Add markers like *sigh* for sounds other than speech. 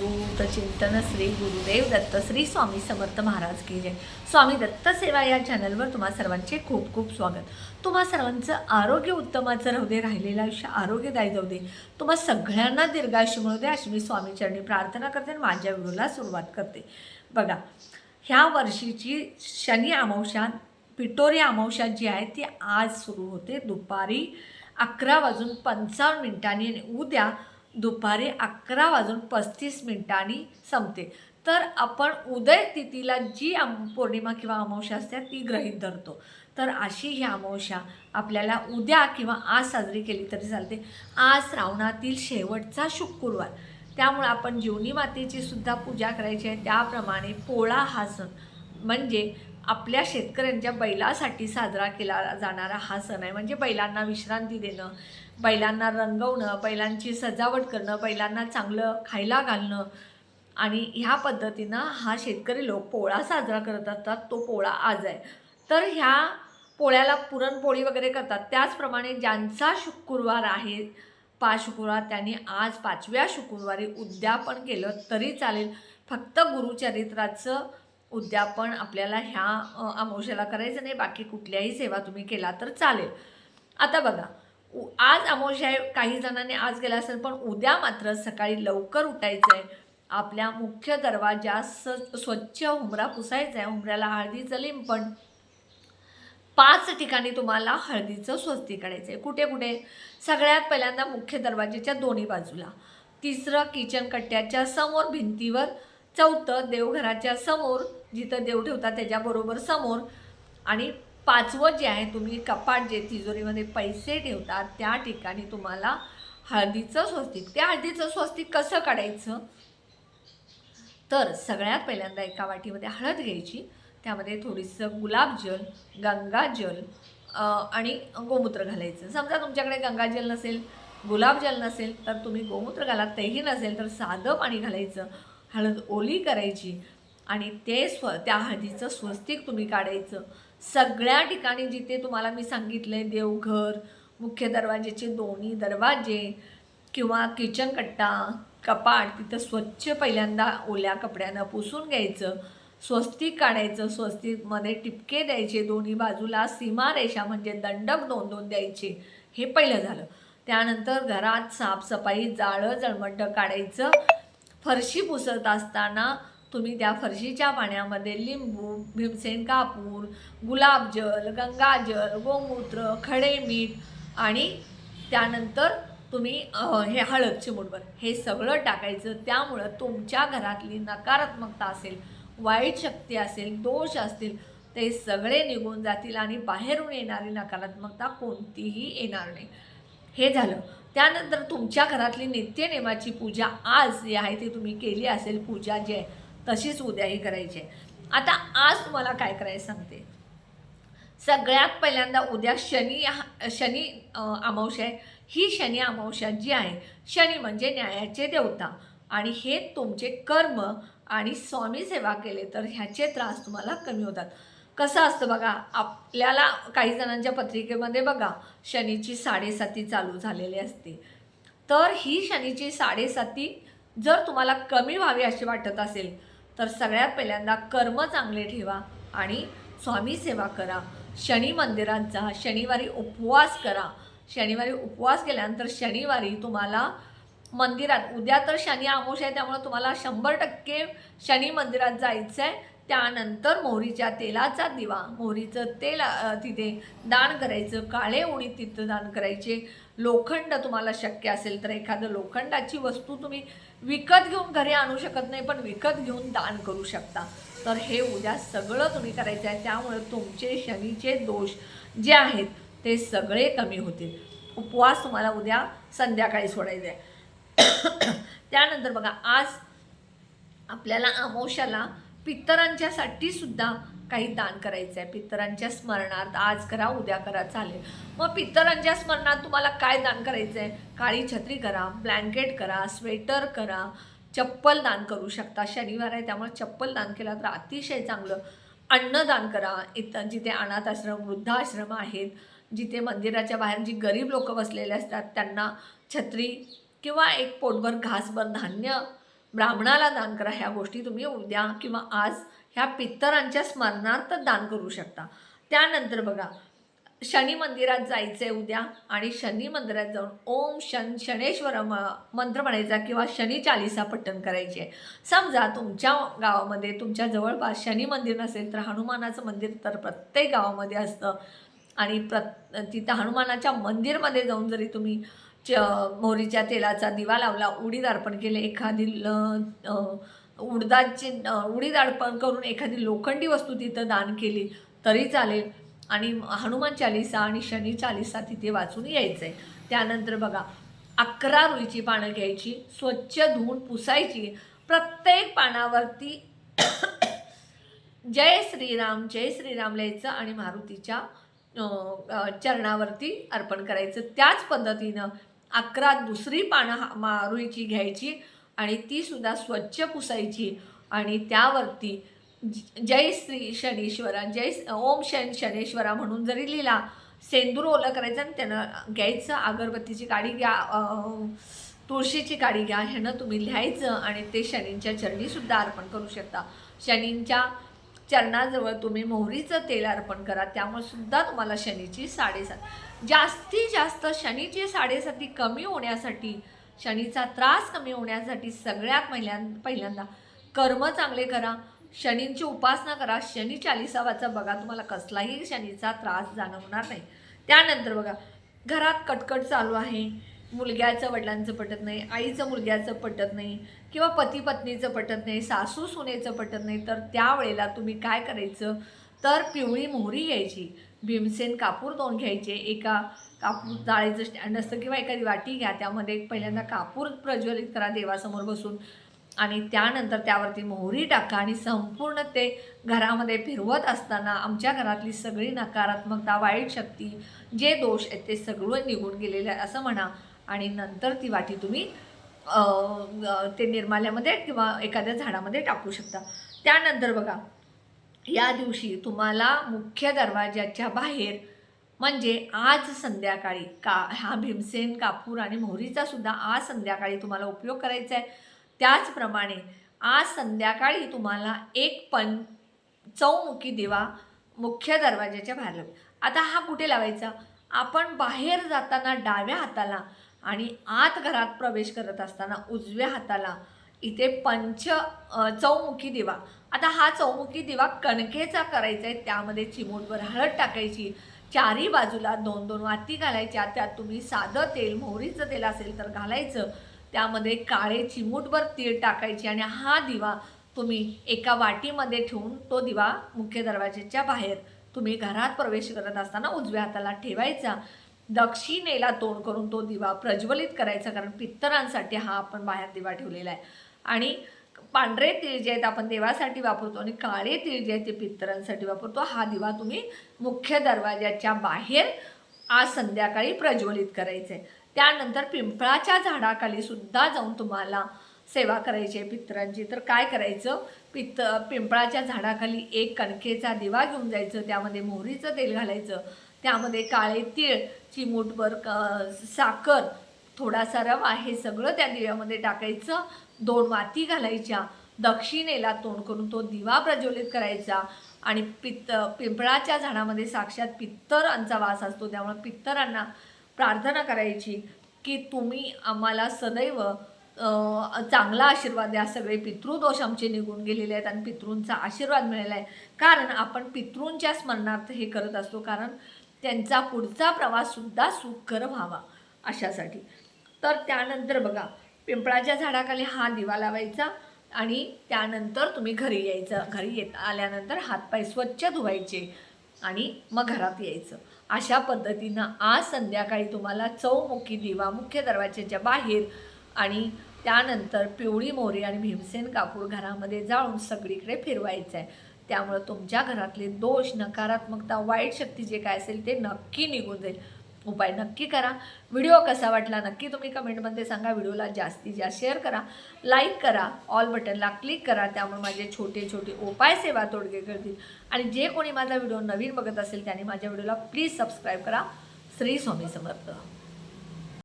अवधूत चिंतन श्री गुरुदेव दत्त श्री स्वामी समर्थ महाराज की जय. स्वामी दत्त सेवा या चॅनलवर तुम्हा सर्वांचे खूप खूप स्वागत. तुम्हा सर्वांचं आरोग्य उत्तमाचं राहू दे राहिलेलं आयुष्य आरोग्यदायी जाऊ दे. तुम्हा सगळ्यांना दीर्घायुष्य मिळू दे अशी मी स्वामीचरणी प्रार्थना करते आणि माझ्या व्हिडिओला सुरुवात करते. बघा ह्या वर्षीची शनी अमावस्या पिटोरी अमावस्या जी आहे ती आज सुरू होते दुपारी अकरा वाजून पंचावन्न मिनिटांनी आणि उद्या दुपारी अकरा वाजून पस्तीस मिनिटांनी संपते. तर आपण उदय तिथीला जी अम पौर्णिमा किंवा अमावस्या असते ती ग्रहीत धरतो. तर अशी ही अमावस्या आपल्याला उद्या किंवा आज साजरी केली तरी चालते. आज श्रावणातील शेवटचा शुक्रवार. त्यामुळे आपण जीवनी मातेची सुद्धा पूजा करायची आहे. त्याप्रमाणे पोळा हा सण म्हणजे आपल्या शेतकऱ्यांच्या बैलासाठी साजरा केला जाणारा हा सण आहे. म्हणजे बैलांना विश्रांती देणं बैलांना रंगवणं बैलांची सजावट करणं बैलांना चांगलं खायला घालणं. आणि ह्या पद्धतीनं हा शेतकरी लोक पोळा साजरा करत असतात तो पोळा आज आहे. तर ह्या पोळ्याला पुरणपोळी वगैरे करतात. त्याचप्रमाणे ज्यांचा शुक्रवार आहे पाच शुक्रवार त्यांनी आज पाचव्या शुक्रवारी उद्यापन केलं तरी चालेल. फक्त गुरुचरित्राचं उद्यापन आपल्याला ह्या अमावश्याला करायचं नाही. बाकी कुठल्याही सेवा तुम्ही केला तर चालेल. आता बघा आज अमावस्या आहे काही जणांनी आज गेला असेल पण उद्या मात्र सकाळी लवकर उठायचं आहे आपल्या मुख्य दरवाजा स स्वच्छ हुमरा पुसायचा आहे हुमऱ्याला हळदीचं लिंपण पाच ठिकाणी तुम्हाला हळदीचं स्वस्ती काढायचं आहे कुठे कुठे? सगळ्यात पहिल्यांदा मुख्य दरवाजेच्या दोन्ही बाजूला. तिसरं किचन कट्ट्याच्या समोर भिंतीवर. चौथं देवघराच्या समोर जिथं देव ठेवता त्याच्याबरोबर समोर. आणि पाचवं जे आहे तुम्ही कपाट जे तिजोरीमध्ये पैसे ठेवता त्या ठिकाणी तुम्हाला हळदीचं स्वस्तिक. त्या हळदीचं स्वस्तिक कसं काढायचं? तर सगळ्यात पहिल्यांदा एका वाटीमध्ये हळद घ्यायची. त्यामध्ये थोडीसं गुलाबजल गंगाजल आणि गोमूत्र घालायचं. समजा तुमच्याकडे गंगाजल नसेल गुलाबजल नसेल तर तुम्ही गोमूत्र घाला. तेही नसेल तर साधं पाणी घालायचं. हळद ओली करायची आणि ते स्व त्या हळदीचं स्वस्तिक तुम्ही काढायचं. सगळ्या ठिकाणी जिथे तुम्हाला मी सांगितलं आहे देवघर मुख्य दरवाजेचे दोन्ही दरवाजे किंवा किचन कट्टा कपाट तिथं स्वच्छ पहिल्यांदा ओल्या कपड्यानं पुसून घ्यायचं स्वस्तिक काढायचं स्वस्तिकमध्ये टिपके द्यायचे दोन्ही बाजूला सीमारेषा म्हणजे दंडक दोन दोन द्यायचे हे पहिलं झालं. त्यानंतर घरात साफसफाई जाळं जळमंड काढायचं फरशी पुसत असताना तुम्ही त्या फरशीच्या पाण्यामध्ये लिंबू भीमसेन कापूर गुलाबजल गंगाजल गोमूत्र खडे मीठ आणि त्यानंतर तुम्ही हे हळद चिमूटभर हे सगळं टाकायचं. त्यामुळं तुमच्या घरातली नकारात्मकता असेल वाईट शक्ती असेल दोष असतील ते सगळे निघून जातील आणि बाहेरून येणारी नकारात्मकता कोणतीही येणार नाही. हे झालं. त्यानंतर तुमच्या घरातली नित्यनेमाची पूजा आज जी आहे ती तुम्ही केली असेल पूजा जी आहे तशीच उद्याही करायची आहे. आता आज तुम्हाला काय करायचं सांगते. सगळ्यात पहिल्यांदा उद्या शनी शनी अ, अमावस्या आहे. ही शनी अमावस्या जी आहे शनी म्हणजे न्यायाचे देवता. आणि हे तुमचे कर्म आणि स्वामी सेवा केले तर ह्याचे त्रास तुम्हाला कमी होतात. कसं असतं बघा आपल्याला काही जणांच्या पत्रिकेमध्ये बघा शनीची साडेसाती चालू झालेली असते. तर ही शनीची साडेसाती जर तुम्हाला कमी व्हावी अशी वाटत असेल तर सगळ्यात पहिल्यांदा कर्म चांगले ठेवा आणि स्वामी सेवा करा. शनी मंदिरात जा शनिवारी उपवास करा. शनिवारी उपवास केल्यानंतर शनिवारी तुम्हाला मंदिरात उद्या तर शनी आमोश आहे त्यामुळे तुम्हाला शंभर टक्के शनी मंदिरात जायचं आहे त्यानंतर मोहरीच्या तेलाचा दिवा मोहरीचं तेल तिथे दान करायचं काळे उडी तिथं दान करायचे. लोखंड तुम्हाला शक्य असेल तर एखादं लोखंडाची वस्तू तुम्ही विकत घेऊन घरी आणू शकत नाही पण विकत घेऊन दान करू शकता. तर हे उद्या सगळं तुम्ही करायचं आहे. त्यामुळे तुमचे शनीचे दोष जे आहेत ते सगळे कमी होतील. उपवास तुम्हाला उद्या संध्याकाळी सोडायचा आहे. त्यानंतर बघा आज आपल्याला अमोशाला पितरांच्यासाठी सुद्धा काही दान करायचं आहे पितरांच्या स्मरणार्थ आज करा उद्या करा चालेल. मग पितरांच्या स्मरणात तुम्हाला काय दान करायचं आहे काळी छत्री करा ब्लँकेट करा स्वेटर करा चप्पल दान करू शकता. शनिवार आहे त्यामुळे चप्पल दान केला तर अतिशय चांगलं. अन्नदान करा. इतर जिथे अनाथ आश्रम वृद्धाश्रम आहेत जिथे मंदिराच्या बाहेर जी गरीब लोक बसलेले असतात त्यांना छत्री किंवा एक पोटभर घासभर धान्य ब्राह्मणाला दान करा. ह्या गोष्टी तुम्ही उद्या किंवा आज ह्या पितरांच्या स्मरणार्थ दान करू शकता. त्यानंतर बघा शनी मंदिरात जायचं आहे उद्या आणि शनी मंदिरात जाऊन ओम शन शनेश्वर म- मंत्र म्हणायचा किंवा शनी चालिसा पठण करायची आहे समजा तुमच्या गावामध्ये तुमच्या जवळपास शनी मंदिर नसेल तर हनुमानाचं मंदिर तर प्रत्येक गावामध्ये असतं. आणि प्र तिथं हनुमानाच्या मंदिरमध्ये जाऊन जरी तुम्ही च मोहरीच्या तेलाचा दिवा लावला उडीद अर्पण केले एखादी ल- उडदाची उडीद अर्पण करून एखादी लोखंडी वस्तू तिथं दान केली तरी चालेल. आणि हनुमान चालिसा आणि शनी चालिसा तिथे वाचून यायचं आहे त्यानंतर बघा अकरा रुईची पानं घ्यायची स्वच्छ धुवून पुसायची. प्रत्येक पानावरती *coughs* जय श्रीराम जय श्रीराम लिहायचं आणि मारुतीच्या चरणावरती अर्पण करायचं. त्याच पद्धतीनं अकरा दुसरी पानं हा- मारुईची घ्यायची. आणि ती सुद्धा स्वच्छ पुसायची. आणि त्यावरती ज- जय श्री शनीश्वरा जय ओम शन शनेश्वरा म्हणून जरी लिहिला सेंदूर ओलं करायचं आणि त्यानं घ्यायचं अगरबत्तीची काडी घ्या तुळशीची काडी घ्या ह्यानं तुम्ही लिहायचं आणि ते शनींच्या चरणीसुद्धा अर्पण करू शकता. शनींच्या चरणाजवळ तुम्ही मोहरीचं तेल अर्पण करा त्यामुळे सुद्धा तुम्हाला शनीची साडेसात जास्तीत जास्त शनीची साडेसाती कमी होण्यासाठी शनीचा त्रास कमी होण्यासाठी सगळ्यात महिल्यां पहिल्यांदा कर्म चांगले करा. शनींची उपासना करा. शनी चालिसा वाचा. बघा तुम्हाला कसलाही शनीचा त्रास जाणवणार नाही. त्यानंतर बघा घरात कटकट चालू आहे. मुलग्याचं वडिलांचं पटत नाही. आईचं मुलग्याचं पटत नाही. किंवा पती पत्नीचं पटत नाही. सासू सुनेचं पटत नाही. तर त्यावेळेला तुम्ही काय करायचं? तर पिवळी मोहरी घ्यायची. भीमसेन कापूर दोन घ्यायचे. एका कापूर जाळीचं स्टँड असतं किंवा एखादी वाटी घ्या त्यामध्ये पहिल्यांदा कापूर प्रज्वलित करा देवासमोर बसून. आणि त्यानंतर त्यावरती मोहरी टाका आणि संपूर्ण ते घरामध्ये फिरवत असताना आमच्या घरातली सगळी नकारात्मकता वाईट शक्ती जे दोष आहेत ते सगळं निघून गेलेले आहे असं म्हणा. आणि नंतर ती वाटी तुम्ही ते निर्माल्यामध्ये किंवा एखाद्या झाडामध्ये टाकू शकता. त्यानंतर बघा या दिवशी तुम्हाला मुख्य दरवाजाच्या बाहेर म्हणजे आज संध्याकाळी का हा भीमसेन कापूर आणि मोहरीचा सुद्धा आज संध्याकाळी तुम्हाला उपयोग करायचा आहे. त्याचप्रमाणे आज संध्याकाळी तुम्हाला एक पण चौमुखी दिवा मुख्य दरवाजाच्या बाहेर लावू. आता हा कुठे लावायचा? आपण बाहेर जाताना डाव्या हाताला आणि आत घरात प्रवेश करत असताना उजव्या हाताला इथे पंच चौमुखी दिवा. आता हा चौमुखी दिवा कणकेचा करायचा आहे. त्यामध्ये चिमूटभर हळद टाकायची. चारी बाजूला दोन दोन वाती घालायच्या. त्यात तुम्ही साधं तेल मोहरीचं तेल असेल तर घालायचं. त्यामध्ये काळे चिमूटभर तीळ टाकायचे आणि हा दिवा तुम्ही एका वाटीमध्ये ठेवून तो दिवा मुख्य दरवाजेच्या बाहेर तुम्ही घरात प्रवेश करत असताना उजव्या हाताला ठेवायचा. दक्षिणेला तोंड करून तो दिवा प्रज्वलित करायचा कारण पित्तरांसाठी हा आपण बाहेर दिवा ठेवलेला आहे. आणि पांढरे तीळ जे आहेत आपण देवासाठी वापरतो आणि काळे तीळ जे आहेत ते पित्तरांसाठी वापरतो. हा दिवा तुम्ही मुख्य दरवाजाच्या बाहेर आज संध्याकाळी प्रज्वलित करायचे आहे त्यानंतर पिंपळाच्या झाडाखाली सुद्धा जाऊन तुम्हाला सेवा करायची आहे पितरांची. तर काय करायचं? पित्त पिंपळाच्या झाडाखाली एक कणकेचा दिवा घेऊन जायचं त्यामध्ये मोहरीचं तेल घालायचं त्यामध्ये काळे तीळ चिमूटभर क साखर थोडासा रवा हे सगळं त्या दिव्यामध्ये टाकायचं. दोन वाती घालायच्या. दक्षिणेला तोंड करून तो दिवा प्रज्वलित करायचा. आणि पित्त पिंपळाच्या झाडामध्ये साक्षात पित्तरांचा वास असतो. त्यामुळे पित्तरांना प्रार्थना करायची की तुम्ही आम्हाला सदैव चांगला आशीर्वाद द्या. सगळे पितृदोष आमचे निघून गेलेले आहेत आणि पितृंचा आशीर्वाद मिळाला आहे. कारण आपण पितृंच्या स्मरणार्थ हे करत असतो. कारण त्यांचा पुढचा प्रवाससुद्धा सुखकर व्हावा अशासाठी. तर त्यानंतर बघा पिंपळाच्या झाडाखाली हा दिवा लावायचा आणि त्यानंतर तुम्ही घरी यायचं. घरी येत आल्यानंतर हातपाय स्वच्छ धुवायचे आणि मग घरात यायचं. अशा पद्धतीनं आज संध्याकाळी तुम्हाला चौमुखी दिवा मुख्य दरवाजाच्या बाहेर आणि त्यानंतर पिवळी मोरी आणि भीमसेन कापूर घरामध्ये जाळून सगळीकडे फिरवायचं आहे त्यामुळं तुमच्या घरातले दोष नकारात्मकता वाईट शक्ती जे काय असेल ते नक्की निघून जाईल. उपाय नक्की करा. व्हिडिओ कसा वाटला नक्की तुम्ही कमेंटमध्ये सांगा. व्हिडिओला जास्तीत जास्त शेअर करा. लाईक करा. ऑल बटनला क्लिक करा. त्यामुळे माझे छोटे छोटे उपाय सेवा तोडगे करतील. आणि जे कोणी माझा व्हिडिओ नवीन बघत असेल त्याने माझ्या व्हिडिओला प्लीज सबस्क्राईब करा. श्री स्वामी समर्थ.